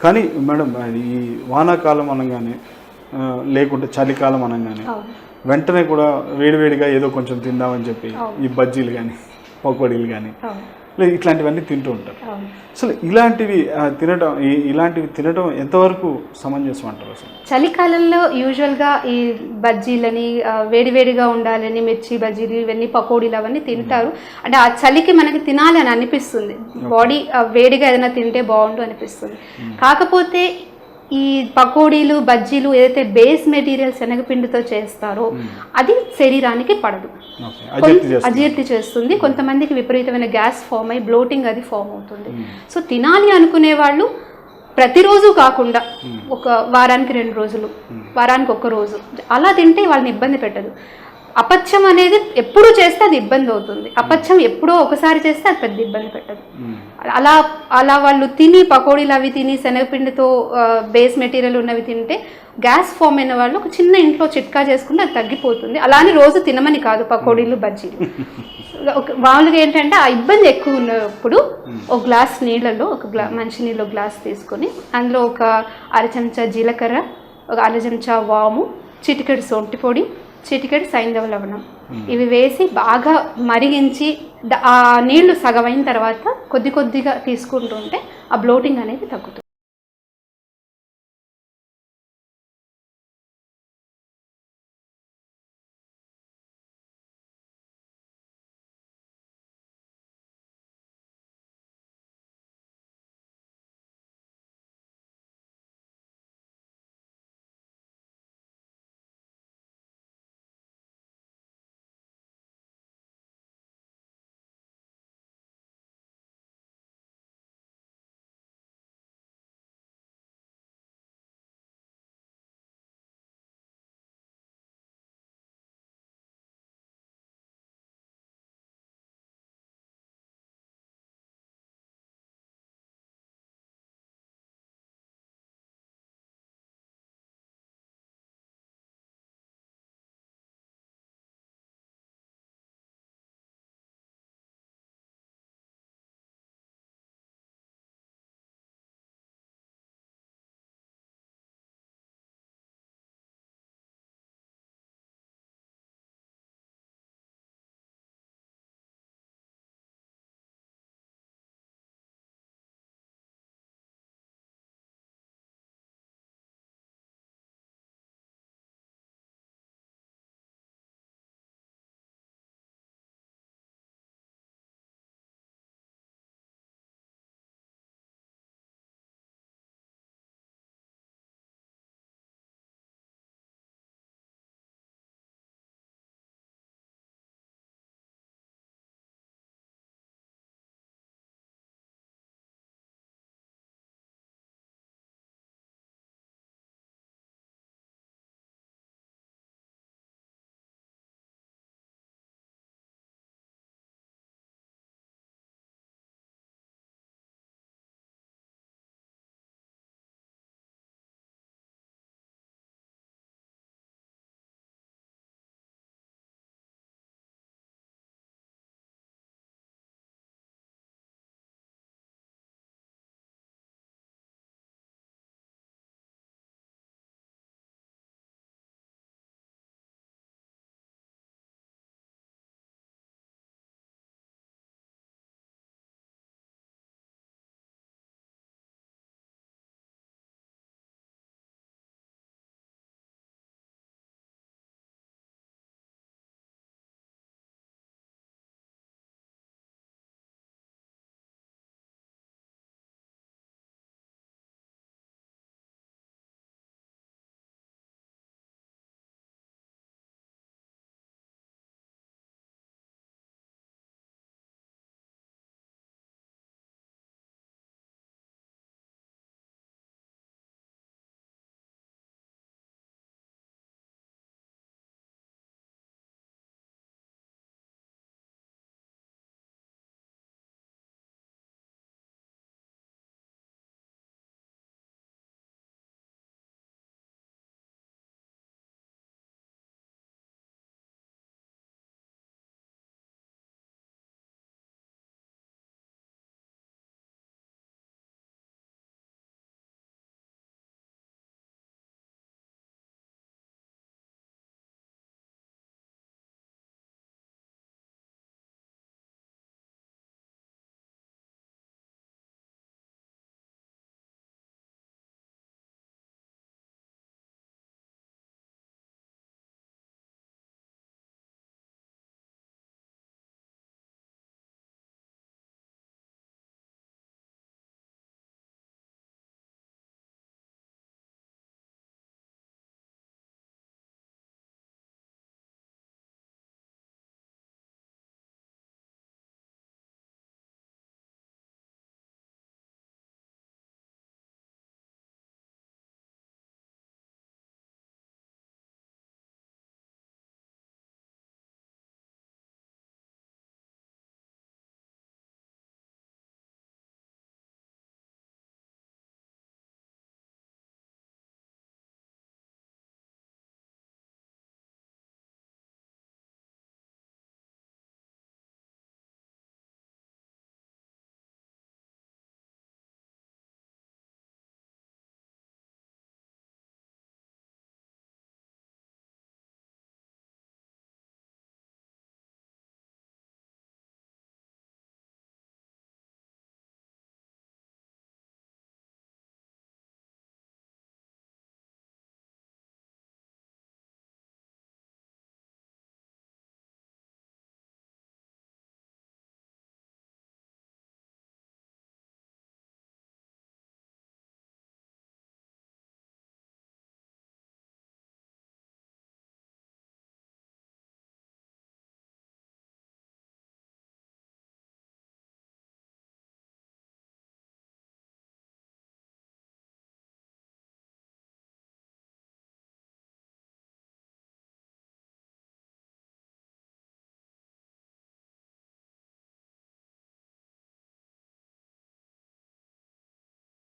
కానీ మేడం ఈ వానాకాలం అనగానే లేకుంటే చలికాలం అనగానే వెంటనే కూడా వేడివేడిగా ఏదో కొంచెం తిందామని చెప్పి. ఈ బజ్జీలు కానీ పకోడీలు కానీ ఇట్లాంటివన్నీ తింటూ ఉంటారు. అసలు ఇలాంటివి ఈ- ఇలాంటివి తినటం ఎంతవరకు సమంజసం అంటారు అసలు? చలికాలంలో యూజువల్గా ఈ బజ్జీలని వేడివేడిగా ఉండాలని మిర్చి బజ్జీలు ఇవన్నీ పకోడీలు అవన్నీ తింటారు. అంటే ఆ చలికి మనకి తినాలి అని అనిపిస్తుంది బాడీ వేడిగా ఏదైనా తింటే బాగుండు అనిపిస్తుంది. కాకపోతే ఈ పకోడీలు బజ్జీలు ఏదైతే బేస్ మెటీరియల్ శనగపిండితో చేస్తారో అది శరీరానికి పడదు. అజీర్తి చేస్తుంది. కొంతమందికి విపరీతమైన గ్యాస్ ఫామ్ అయ్యి బ్లోటింగ్ అది ఫామ్ అవుతుంది. సో తినాలి అనుకునే వాళ్ళు ప్రతిరోజు కాకుండా ఒక వారానికి రెండు రోజులు వారానికి ఒక రోజు అలా తింటే వాళ్ళని ఇబ్బంది పెట్టదు. అపచ్చం అనేది ఎప్పుడు చేస్తే అది ఇబ్బంది అవుతుంది. అపచ్చం ఎప్పుడో ఒకసారి చేస్తే అది పెద్ద ఇబ్బంది పెట్టదు. అలా అలా వాళ్ళు తిని పకోడీలు అవి తిని శనగపిండితో బేస్ మెటీరియల్ ఉన్నవి తింటే గ్యాస్ ఫామ్ అయిన వాళ్ళు ఒక చిన్న ఇంట్లో చిట్కా చేసుకుంటే అది తగ్గిపోతుంది. అలానే రోజు తినమని కాదు పకోడీలు బజ్జీలు. మామూలుగా ఏంటంటే ఆ ఇబ్బంది ఎక్కువ ఉన్నప్పుడు ఒక గ్లాస్ నీళ్ళలో ఒక గ్లా మంచి నీళ్ళు గ్లాస్ తీసుకొని అందులో ఒక అర చెంచా జీలకర్ర ఒక అర చెంచా వాము చిటికెడు సొంటి పొడి చిటికెడు సైంధవ లవణం ఇవి వేసి బాగా మరిగించి ఆ నీళ్ళు సగమైన తర్వాత కొద్ది కొద్దిగా తీసుకుంటుంటే ఆ బ్లోటింగ్ అనేది తగ్గుతుంది.